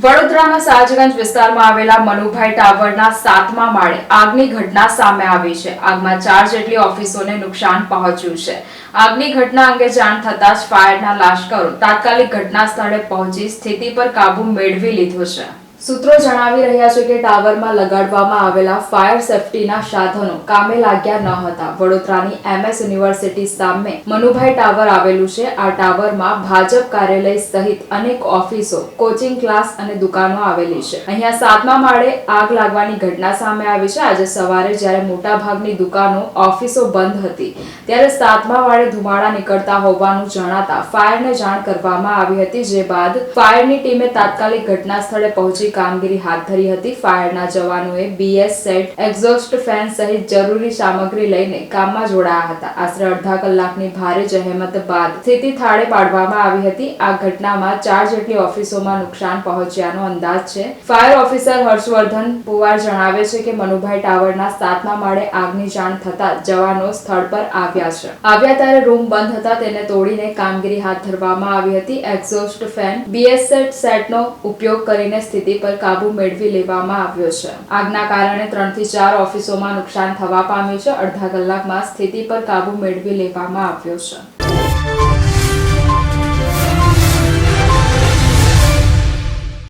વડોદરાના સાજગંજ વિસ્તારમાં આવેલા મનુભાઈ ટાવરના સાતમા માળે આગની ઘટના સામે આવી છે. આગમાં ચાર જેટલી ઓફિસોને નુકસાન પહોંચ્યું છે. આગની ઘટના અંગે જાણ થતાં જ ફાયરના લાશ્કરો તાત્કાલિક ઘટના સ્થળે પહોંચી સ્થિતિ પર કાબુ મેળવી લીધો છે. સૂત્રો જણાવી રહ્યા છે કે ટાવરમાં લગાડવામાં આવેલા ફાયર સેફટીના સાધનો કામે લાગ્યા ન હતા. વડોદરાની એમએસ યુનિવર્સિટી સામે મનુભાઈ ટાવર આવેલું છે. આ ટાવરમાં ભાજપ કાર્યાલય સહિત અનેક ઓફિસો, કોચિંગ ક્લાસ અને દુકાનો આવેલી છે. અહીંયા સાતમા માળે આગ લાગવાની ઘટના સામે આવી છે. આજે સવારે જ્યારે મોટા ભાગની દુકાનો, ઓફિસો બંધ હતી, ત્યારે સાતમા માળે ધુમાડા નીકળતા હોવાનું જણાતા ફાયરને જાણ કરવામાં આવી હતી, જે બાદ ફાયરની ટીમે તાત્કાલિક ઘટના સ્થળે પહોંચી કામગીરી હાથ ધરી હતી. ફાયરના જવાનોએ બીએસ સેટ એક્ઝોસ્ટ ફેન સહિત જરૂરી સામગ્રી લઈને કામમાં જોડાયા હતા. આશરે અડધા કલાકની ભારે જહેમત બાદ સ્થિતિ થાળે પાડવામાં આવી હતી. આ ઘટનામાં ચાર જેટલી ઓફિસોમાં નુકસાન પહોંચ્યાનો અંદાજ છે. ફાયર ઓફિસર હર્ષવર્ધન પુવાર જણાવે છે કે મનુભાઈ ટાવરના સાતમા માળે આગની જાણ થતા જવાનો સ્થળ પર આવ્યા છે. આવ્યા ત્યારે રૂમ બંધ હતા. તેને તોડીને કામગીરી હાથ ધરવામાં આવી હતી. એક્ઝોસ્ટ ફેન બીએસએટ સેટ સેટનો ઉપયોગ કરીને સ્થિતિ પર કાબુ મેળવી લેવામાં આવ્યો છે. આગના કારણે ત્રણથી ચાર ઓફિસોમાં નુકસાન થવા પામ્યું છે. અડધા કલાકમાં સ્થિતિ પર કાબુ મેળવી લેવામાં આવ્યો છે.